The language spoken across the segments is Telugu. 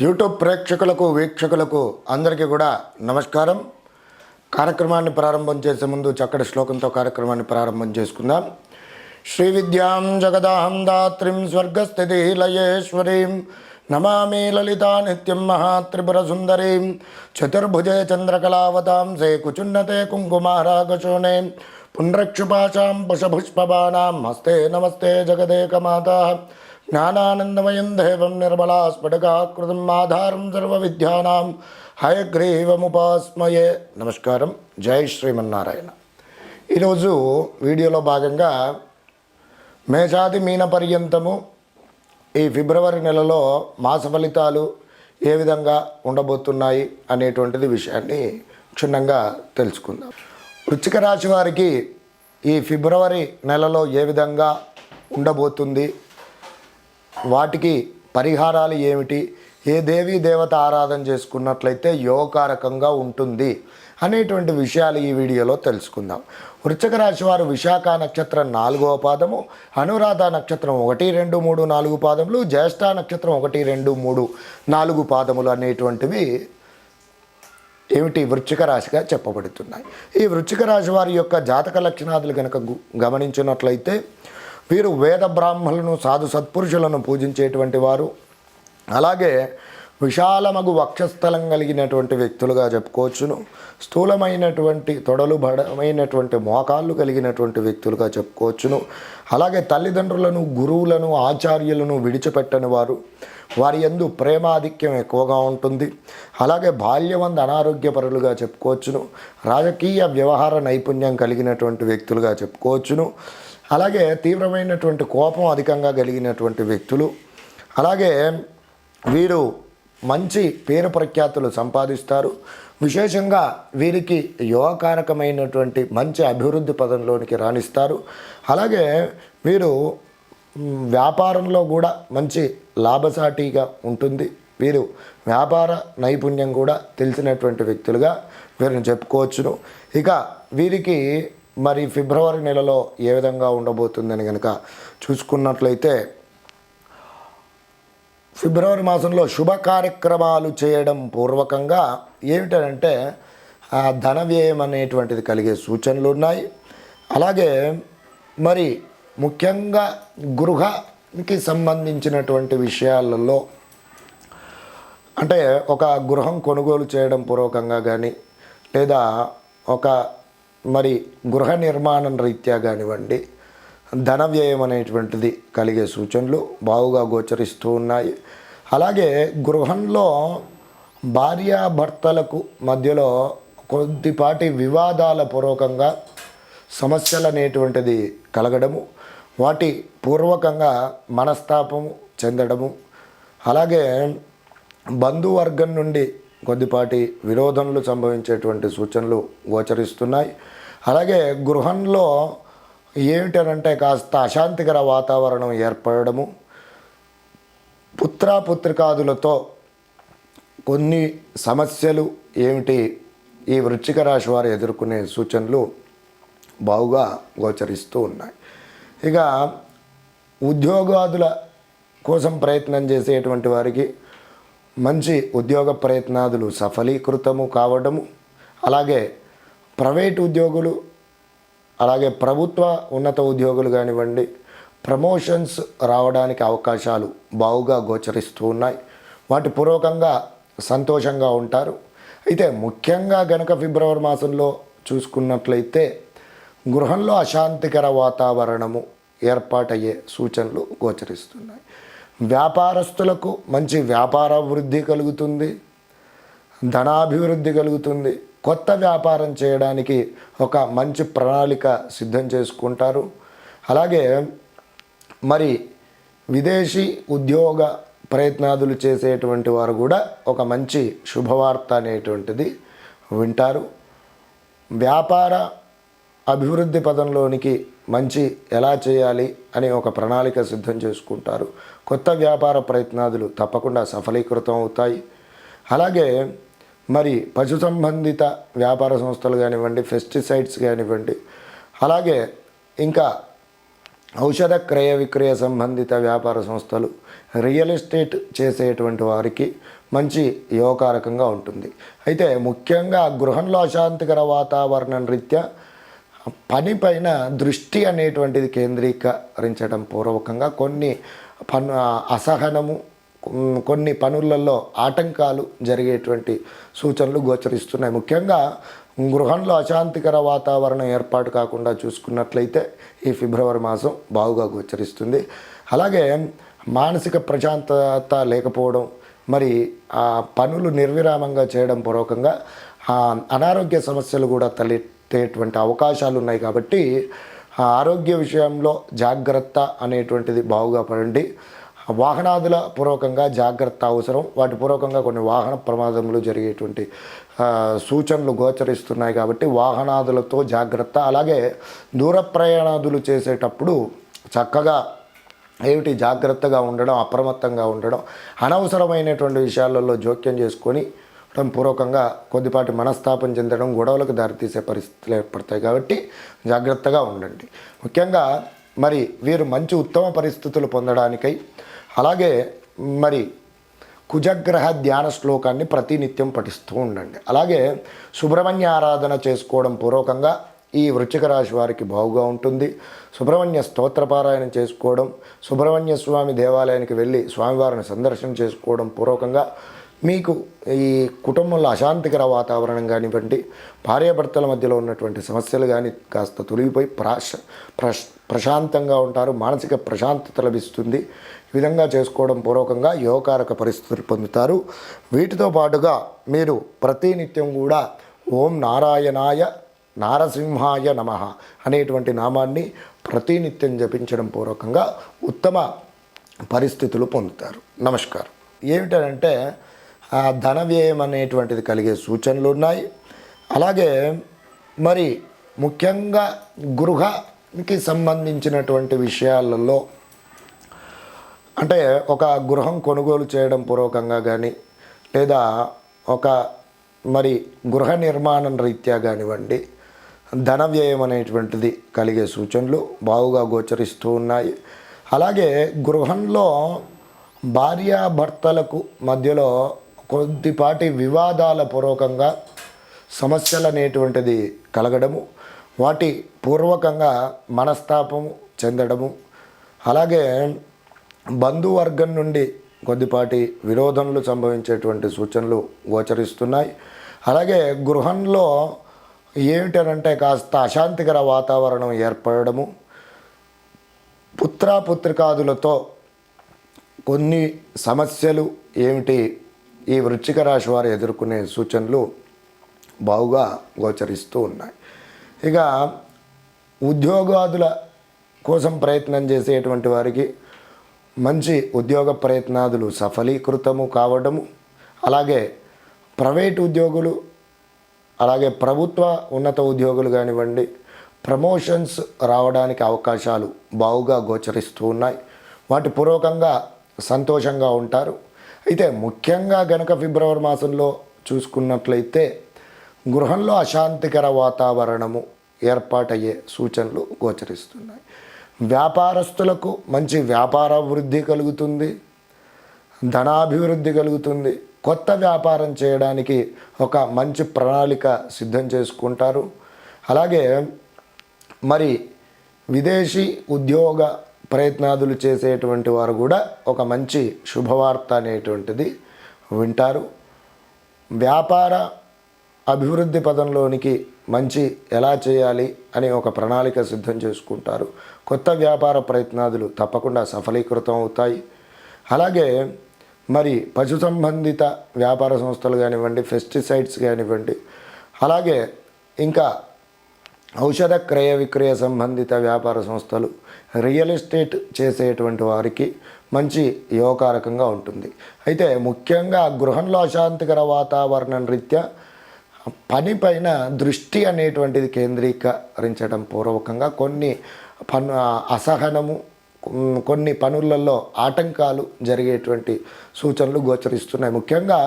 యూట్యూబ్ ప్రేక్షకులకు వీక్షకులకు అందరికీ కూడా నమస్కారం. కార్యక్రమాన్ని ప్రారంభం చేసే ముందు చక్కటి శ్లోకంతో కార్యక్రమాన్ని ప్రారంభం చేసుకుందాం. శ్రీ విద్యాం జగదాహం దాత్రిం స్వర్గస్థితి లయేశ్వరీం నమామి లలితా నిత్యం మహాత్రిపుర సుందరీం. చతుర్భుజే చంద్రకళావతాం సే కుచున్నతే కుంకుమారాగశోనే. పుండ్రక్షుపాశాం పుషపుష్పబాణాం హస్తే నమస్తే జగదేకమాత. జ్ఞానానందమయం దేవం నిర్మలా స్ఫటికాకృతం ఆధారం సర్వవిద్యానాం హయగ్రీవముపాస్మయే. నమస్కారం. జై శ్రీమన్నారాయణ. ఈరోజు వీడియోలో భాగంగా మేషాది మీన పర్యంతము ఈ ఫిబ్రవరి నెలలో మాస ఫలితాలు ఏ విధంగా ఉండబోతున్నాయి అనేటువంటిది విషయాన్ని క్షుణ్ణంగా తెలుసుకుందాం. వృచ్చిక రాశి వారికి ఈ ఫిబ్రవరి నెలలో ఏ విధంగా ఉండబోతుంది వాటికి పరిహారాలు ఏమిటి? ఏ దేవీ దేవత ఆరాధన చేసుకున్నట్లయితే యోగకారకంగా ఉంటుంది అనేటువంటి విషయాలు ఈ వీడియోలో తెలుసుకుందాం. వృశ్చిక రాశి వారు విశాఖ నక్షత్రం నాలుగవ పాదము అనురాధ నక్షత్రం ఒకటి రెండు మూడు నాలుగు పాదములు జ్యేష్ఠ నక్షత్రం ఒకటి రెండు మూడు నాలుగు పాదములు అనేటువంటివి ఏమిటి వృశ్చిక రాశిగా చెప్పబడుతున్నాయి. ఈ వృశ్చిక రాశి వారి యొక్క జాతక లక్షణాదులు కనుక గమనించినట్లయితే వీరు వేద బ్రాహ్మణులను సాధు సత్పురుషులను పూజించేటువంటి వారు. అలాగే విశాలమగు వక్షస్థలం కలిగినటువంటి వ్యక్తులుగా చెప్పుకోవచ్చును. స్థూలమైనటువంటి తొడలు బడమైనటువంటి మోకాళ్ళు కలిగినటువంటి వ్యక్తులుగా చెప్పుకోవచ్చును. అలాగే తల్లిదండ్రులను గురువులను ఆచార్యులను విడిచిపెట్టని వారు. వారి యందు ప్రేమాధిక్యం ఎక్కువగా ఉంటుంది. అలాగే బాల్యవంద అనారోగ్యపరులుగా చెప్పుకోవచ్చును. రాజకీయ వ్యవహార నైపుణ్యం కలిగినటువంటి వ్యక్తులుగా చెప్పుకోవచ్చును. అలాగే తీవ్రమైనటువంటి కోపం అధికంగా కలిగినటువంటి వ్యక్తులు అలాగే వీరు మంచి పేరు ప్రఖ్యాతులు సంపాదిస్తారు. విశేషంగా వీరికి యోగకారకమైనటువంటి మంచి అభివృద్ధి పదంలోనికి రాణిస్తారు. అలాగే వీరు వ్యాపారంలో కూడా మంచి లాభసాటిగా ఉంటుంది. వీరు వ్యాపార నైపుణ్యం కూడా తెలిసినటువంటి వ్యక్తులుగా వీరిని చెప్పుకోవచ్చును. ఇక వీరికి మరి ఫిబ్రవరి నెలలో ఏ విధంగా ఉండబోతుందని కనుక చూసుకున్నట్లయితే ఫిబ్రవరి మాసంలో శుభ కార్యక్రమాలు చేయడం పూర్వకంగా ఏమిటంటే ధన వ్యయం అనేటువంటిది కలిగే సూచనలు ఉన్నాయి. అలాగే మరి ముఖ్యంగా గృహానికి సంబంధించినటువంటి విషయాలలో అంటే ఒక గృహం కొనుగోలు చేయడం పూర్వకంగా కానీ లేదా ఒక మరి గృహ నిర్మాణం రీత్యా కానివ్వండి ధన వ్యయం అనేటువంటిది కలిగే సూచనలు బావుగా గోచరిస్తూ ఉన్నాయి. అలాగే గృహంలో భార్యాభర్తలకు మధ్యలో కొద్దిపాటి వివాదాల పూర్వకంగా సమస్యలు అనేటువంటిది కలగడము వాటి పూర్వకంగా మనస్తాపము చెందడము అలాగే బంధువర్గం నుండి కొద్దిపాటి విరోధనలు సంభవించేటువంటి సూచనలు గోచరిస్తున్నాయి. అలాగే గృహంలో ఏమిటనంటే కాస్త అశాంతికర వాతావరణం ఏర్పడము. పుత్రాపుత్రికాదులతో కొన్ని సమస్యలు ఏమిటి ఈ వృచ్చిక రాశి వారు ఎదుర్కొనే సూచనలు బావుగా గోచరిస్తూ ఉన్నాయి. ఇక ఉద్యోగాదుల కోసం ప్రయత్నం చేసేటువంటి వారికి మంచి ఉద్యోగ ప్రయత్నాదులు సఫలీకృతము కావడము అలాగే ప్రైవేట్ ఉద్యోగులు అలాగే ప్రభుత్వ ఉన్నత ఉద్యోగులు కానివ్వండి ప్రమోషన్స్ రావడానికి అవకాశాలు బావుగా గోచరిస్తూ ఉన్నాయి. వాటి పూర్వకంగా సంతోషంగా ఉంటారు. అయితే ముఖ్యంగా గనక ఫిబ్రవరి మాసంలో చూసుకున్నట్లయితే గృహంలో అశాంతికర వాతావరణము ఏర్పాటయ్యే సూచనలు గోచరిస్తున్నాయి. వ్యాపారస్తులకు మంచి వ్యాపార వృద్ధి కలుగుతుంది ధనాభివృద్ధి కలుగుతుంది. కొత్త వ్యాపారం చేయడానికి ఒక మంచి ప్రణాళిక సిద్ధం చేసుకుంటారు. అలాగే మరి విదేశీ ఉద్యోగ ప్రయత్నాదులు చేసేటువంటి వారు కూడా ఒక మంచి శుభవార్త అనేటువంటిది వింటారు. వ్యాపార అభివృద్ధి పదంలోనికి మంచి ఎలా చేయాలి అని ఒక ప్రణాళిక సిద్ధం చేసుకుంటారు. కొత్త వ్యాపార ప్రయత్నాదులు తప్పకుండా సఫలీకృతం అవుతాయి. అలాగే మరి పశు సంబంధిత వ్యాపార సంస్థలు కానివ్వండి పెస్టిసైడ్స్ కానివ్వండి అలాగే ఇంకా ఔషధ క్రయ విక్రయ సంబంధిత వ్యాపార సంస్థలు రియల్ ఎస్టేట్ చేసేటువంటి వారికి మంచి యోగకారకంగా ఉంటుంది. అయితే ముఖ్యంగా గృహంలో అశాంతికర వాతావరణం రీత్యా పనిపైన దృష్టి అనేటువంటిది కేంద్రీకరించడం పూర్వకంగా కొన్ని పను అసహనము కొన్ని పనులలో ఆటంకాలు జరిగేటువంటి సూచనలు గోచరిస్తున్నాయి. ముఖ్యంగా గృహంలో అశాంతికర వాతావరణం ఏర్పాటు కాకుండా చూసుకున్నట్లయితే ఈ ఫిబ్రవరి మాసం బాగుగా గోచరిస్తుంది. అలాగే మానసిక ప్రశాంతత లేకపోవడం మరి ఆ పనులు నిర్విరామంగా చేయడం పూర్వకంగా అనారోగ్య సమస్యలు కూడా తలెత్తేటువంటి అవకాశాలు ఉన్నాయి కాబట్టి ఆరోగ్య విషయంలో జాగ్రత్త అనేటువంటిది బాగుగా పడండి. వాహనాదుల పూర్వకంగా జాగ్రత్త అవసరం. వాటి పూర్వకంగా కొన్ని వాహన ప్రమాదములు జరిగేటువంటి సూచనలు గోచరిస్తున్నాయి కాబట్టి వాహనాదులతో జాగ్రత్త. అలాగే దూర ప్రయాణాదులు చేసేటప్పుడు చక్కగా ఏమిటి? జాగ్రత్తగా ఉండడం అప్రమత్తంగా ఉండడం అనవసరమైనటువంటి విషయాలలో జోక్యం చేసుకొని పూర్వకంగా కొద్దిపాటి మనస్తాపం చెందడం గొడవలకు దారితీసే పరిస్థితులు ఏర్పడతాయి కాబట్టి జాగ్రత్తగా ఉండండి. ముఖ్యంగా మరి వీరు మంచి ఉత్తమ పరిస్థితులు పొందడానికై అలాగే మరి కుజగ్రహ ధ్యాన శ్లోకాన్ని ప్రతినిత్యం పఠిస్తూ ఉండండి. అలాగే సుబ్రహ్మణ్య ఆరాధన చేసుకోవడం పూర్వకంగా ఈ వృచ్చిక రాశి వారికి బాగుగా ఉంటుంది. సుబ్రహ్మణ్య స్తోత్రపారాయణం చేసుకోవడం సుబ్రహ్మణ్య స్వామి దేవాలయానికి వెళ్ళి స్వామివారిని సందర్శన చేసుకోవడం పూర్వకంగా మీకు ఈ కుటుంబంలో అశాంతికర వాతావరణం కానివ్వండి భార్యాభర్తల మధ్యలో ఉన్నటువంటి సమస్యలు కానీ కాస్త తొలగిపోయి ప్రాశ ప్రశాంతంగా ఉంటారు మానసిక ప్రశాంతత లభిస్తుంది. ఈ విధంగా చేసుకోవడం పూర్వకంగా యోగకారక పరిస్థితులు పొందుతారు. వీటితో పాటుగా మీరు ప్రతినిత్యం కూడా ఓం నారాయణాయ నారసింహాయ నమ అనేటువంటి నామాన్ని ప్రతినిత్యం జపించడం పూర్వకంగా ఉత్తమ పరిస్థితులు పొందుతారు. నమస్కారం. ఏమిటంటే ధన వ్యయం అనేటువంటిది కలిగే సూచనలు ఉన్నాయి. అలాగే మరి ముఖ్యంగా గృహకి సంబంధించినటువంటి విషయాలలో అంటే ఒక గృహం కొనుగోలు చేయడం పూర్వకంగా కానీ లేదా ఒక మరి గృహ నిర్మాణం రీత్యా కానివ్వండి ధన వ్యయం అనేటువంటిది కలిగే సూచనలు బావుగా గోచరిస్తూ ఉన్నాయి. అలాగే గృహంలో భార్యాభర్తలకు మధ్యలో కొద్దిపాటి వివాదాల పూర్వకంగా సమస్యలు అనేటువంటిది కలగడము వాటి పూర్వకంగా మనస్తాపము చెందడము అలాగే బంధువర్గం నుండి కొద్దిపాటి విరోధనలు సంభవించేటువంటి సూచనలు గోచరిస్తున్నాయి. అలాగే గృహంలో ఏమిటనంటే కాస్త అశాంతికర వాతావరణం ఏర్పడము పుత్రాపుత్రికాదులతో కొన్ని సమస్యలు ఏమిటి ఈ వృశ్చిక రాశి వారు ఎదుర్కొనే సూచనలు బాగుగా గోచరిస్తూ ఉన్నాయి. ఇక ఉద్యోగాదుల కోసం ప్రయత్నం చేసేటువంటి వారికి మంచి ఉద్యోగ ప్రయత్నాదులు సఫలీకృతము కావడము అలాగే ప్రైవేట్ ఉద్యోగులు అలాగే ప్రభుత్వ ఉన్నత ఉద్యోగులు కానివ్వండి ప్రమోషన్స్ రావడానికి అవకాశాలు బావుగా గోచరిస్తూ ఉన్నాయి. వాటి పూర్వకంగా సంతోషంగా ఉంటారు. అయితే ముఖ్యంగా గనక ఫిబ్రవరి మాసంలో చూసుకున్నట్లయితే గృహంలో అశాంతికర వాతావరణము ఏర్పాటయ్యే సూచనలు గోచరిస్తున్నాయి. వ్యాపారస్తులకు మంచి వ్యాపార వృద్ధి కలుగుతుంది. ధనాభివృద్ధి కలుగుతుంది. కొత్త వ్యాపారం చేయడానికి ఒక మంచి ప్రణాళిక సిద్ధం చేసుకుంటారు. అలాగే మరి విదేశీ ఉద్యోగ ప్రయత్నాదులు చేసేటువంటి వారు కూడా ఒక మంచి శుభవార్త అనేటువంటిది వింటారు. వ్యాపార అభివృద్ధి పదంలోనికి మంచి ఎలా చేయాలి అని ఒక ప్రణాళిక సిద్ధం చేసుకుంటారు. కొత్త వ్యాపార ప్రయత్నాదులు తప్పకుండా సఫలీకృతం అవుతాయి. అలాగే మరి పశు సంబంధిత వ్యాపార సంస్థలు కానివ్వండి పెస్టిసైడ్స్ కానివ్వండి అలాగే ఇంకా ఔషధ క్రయ విక్రయ సంబంధిత వ్యాపార సంస్థలు రియల్ ఎస్టేట్ చేసేటువంటి వారికి మంచి యోగకారకంగా ఉంటుంది. అయితే ముఖ్యంగా గృహంలో అశాంతికర వాతావరణం రీత్యా పనిపైన దృష్టి అనేటువంటిది కేంద్రీకరించడం పూర్వకంగా కొన్ని పను అసహనము కొన్ని పనులలో ఆటంకాలు జరిగేటువంటి సూచనలు గోచరిస్తున్నాయి. ముఖ్యంగా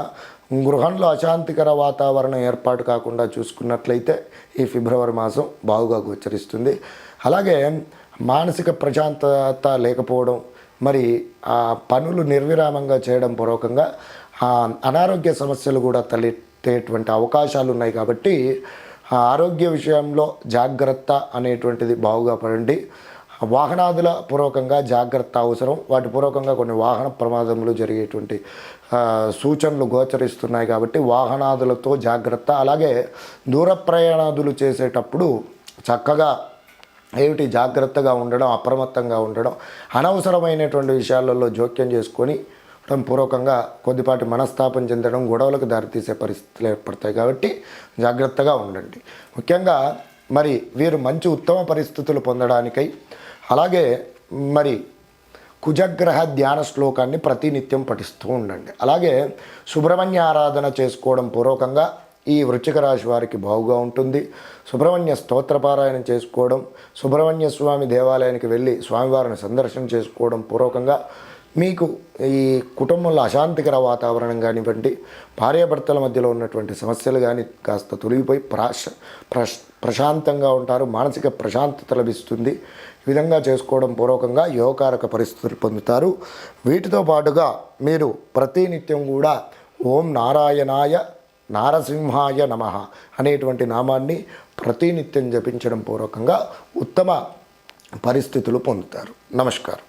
గృహంలో అశాంతికర వాతావరణం ఏర్పాటు కాకుండా చూసుకున్నట్లయితే ఈ ఫిబ్రవరి మాసం బాగుగా గోచరిస్తుంది. అలాగే మానసిక ప్రశాంతత లేకపోవడం మరి ఆ పనులు నిర్విరామంగా చేయడం పూర్వకంగా అనారోగ్య సమస్యలు కూడా తలెత్తేటువంటి అవకాశాలు ఉన్నాయి కాబట్టి ఆ ఆరోగ్య విషయంలో జాగ్రత్త అనేటువంటిది బాగుగా పడండి. వాహనాదుల పూర్వకంగా జాగ్రత్త అవసరం. వాటి పూర్వకంగా కొన్ని వాహన ప్రమాదములు జరిగేటువంటి సూచనలు గోచరిస్తున్నాయి కాబట్టి వాహనాదులతో జాగ్రత్త. అలాగే దూర ప్రయాణాదులు చేసేటప్పుడు చక్కగా ఏమిటి? జాగ్రత్తగా ఉండడం అప్రమత్తంగా ఉండడం అనవసరమైనటువంటి విషయాలలో జోక్యం చేసుకొని పూర్వకంగా కొద్దిపాటి మనస్తాపం చెందడం గొడవలకు దారితీసే పరిస్థితులు ఏర్పడతాయి కాబట్టి జాగ్రత్తగా ఉండండి. ముఖ్యంగా మరి వీరు మంచి ఉత్తమ పరిస్థితులు పొందడానికై అలాగే మరి కుజగ్రహ ధ్యాన శ్లోకాన్ని ప్రతినిత్యం పఠిస్తూ ఉండండి. అలాగే సుబ్రహ్మణ్య ఆరాధన చేసుకోవడం పూర్వకంగా ఈ వృచ్చిక రాశి వారికి బాగుగా ఉంటుంది. సుబ్రహ్మణ్య స్తోత్రపారాయణం చేసుకోవడం సుబ్రహ్మణ్య స్వామి దేవాలయానికి వెళ్ళి స్వామివారిని సందర్శన చేసుకోవడం పూర్వకంగా మీకు ఈ కుటుంబంలో అశాంతికర వాతావరణం కానివ్వండి భార్యాభర్తల మధ్యలో ఉన్నటువంటి సమస్యలు కానీ కాస్త తొలగిపోయి ప్రాశ ప్రశాంతంగా ఉంటారు మానసిక ప్రశాంతత లభిస్తుంది. ఈ విధంగా చేసుకోవడం పూర్వకంగా యోగకారక పరిస్థితులు పొందుతారు. వీటితో పాటుగా మీరు ప్రతినిత్యం కూడా ఓం నారాయణాయ నారసింహాయ నమ అనేటువంటి నామాన్ని ప్రతినిత్యం జపించడం పూర్వకంగా ఉత్తమ పరిస్థితులు పొందుతారు. నమస్కారం.